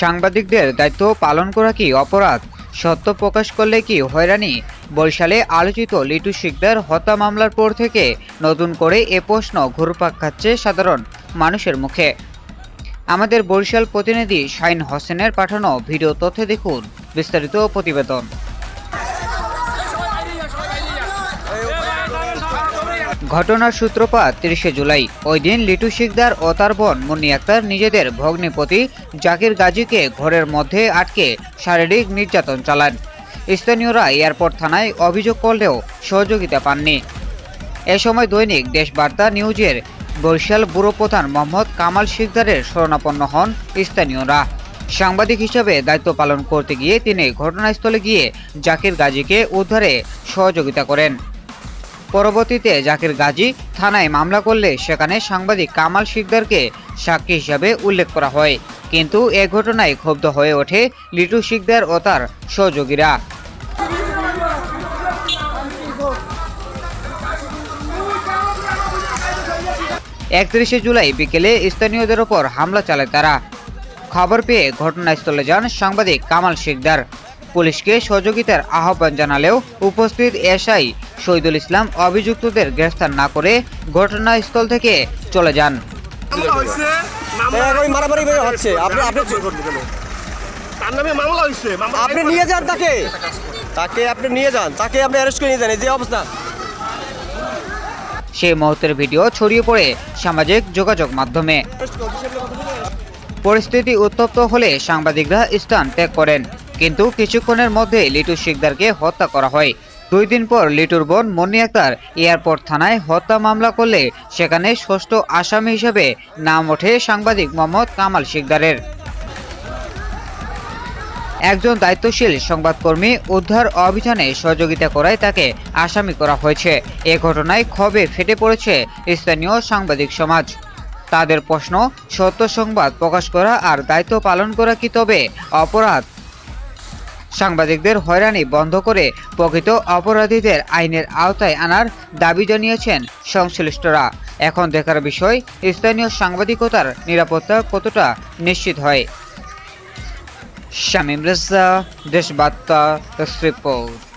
সাংবাদিকদের দায়িত্ব পালন করা কি অপরাধ? সত্য প্রকাশ করলে কি হয়রানি? বরিশালে আলোচিত লিটু শিকদার হত্যা মামলার পর থেকে নতুন করে এ প্রশ্ন ঘুরপাক খাচ্ছে সাধারণ মানুষের মুখে। আমাদের বরিশাল প্রতিনিধি শাইন হোসেনের পাঠানো ভিডিও তথ্যে দেখুন বিস্তারিত প্রতিবেদন। ঘটনার সূত্রপাত তিরিশে জুলাই। ওই দিন লিটু শিকদার ও তার বোন মুন্নি আক্তার নিজেদের ভগ্নিপতি জাকির গাজীকে ঘরের মধ্যে আটকে শারীরিক নির্যাতন চালান। স্থানীয়রা এয়ারপোর্ট থানায় অভিযোগ করলেও সহযোগিতা পাননি। এ সময় দৈনিক দেশবার্তা নিউজের বরিশাল ব্যুরো প্রধান মোহাম্মদ কামাল শিকদারের শরণাপন্ন হন স্থানীয়রা। সাংবাদিক হিসেবে দায়িত্ব পালন করতে গিয়ে তিনি ঘটনাস্থলে গিয়ে জাকির গাজীকে উদ্ধারে সহযোগিতা করেন। পরবর্তীতে জাকির গাজী থানায় মামলা করলে সেখানে সাংবাদিক কামাল শিকদারকে সাক্ষী হিসাবে উল্লেখ করা হয়। কিন্তু এ ঘটনায় ক্ষুব্ধ হয়ে ওঠে লিটু শিকদার ও তার সহযোগীরা। একত্রিশে জুলাই বিকেলে স্থানীয়দের ওপর হামলা চালায় তারা। খবর পেয়ে ঘটনাস্থলে যান সাংবাদিক কামাল শিকদার। পুলিশকে সহযোগিতার আহ্বান জানালেও উপস্থিত এসআই শহীদুল ইসলাম অভিযুক্তদের গ্রেফতার না করে ঘটনাস্থল থেকে চলে যান। মামলা হয়েছে মামলা ওই মারামারি হচ্ছে আপনি আপনি তার নামে মামলা হয়েছে। আপনি নিয়ে যান তাকে। তাকে আপনি নিয়ে যান। তাকে আপনি অ্যারেস্ট করে নিয়ে যান। এই যে অবস্থা। সেই মুহূর্তের ভিডিও ছড়িয়ে পড়ে সামাজিক যোগাযোগ মাধ্যমে। পরিস্থিতি উত্তপ্ত হলে সাংবাদিকরা স্থান ত্যাগ করেন। কিন্তু কিছুক্ষণের মধ্যে লিটু শিকদারকে হত্যা করা হয়। দুই দিন পর লিটুর বোন মনি আক্তার এয়ারপোর্ট থানায় হত্যা মামলা করলে সেখানে ষষ্ঠ আসামি হিসেবে নাম ওঠে সাংবাদিক মোহাম্মদ কামাল শিকদারের। একজন দায়িত্বশীল সংবাদকর্মী উদ্ধার অভিযানে সহযোগিতা করায় তাকে আসামি করা হয়েছে। এ ঘটনায় ক্ষোভে ফেটে পড়েছে স্থানীয় সাংবাদিক সমাজ। তাদের প্রশ্ন, সত্য সংবাদ প্রকাশ করা আর দায়িত্ব পালন করা কি তবে অপরাধ? সাংবাদিকদের হয়রানি বন্ধ করে প্রকৃত অপরাধীদের আইনের আওতায় আনার দাবি জানিয়েছেন সংশ্লিষ্টরা। এখন দেখার বিষয়, স্থানীয় সাংবাদিকতার নিরাপত্তা কতটা নিশ্চিত হয়? শামীম রেজা, দেশবার্তা, রিপোর্ট।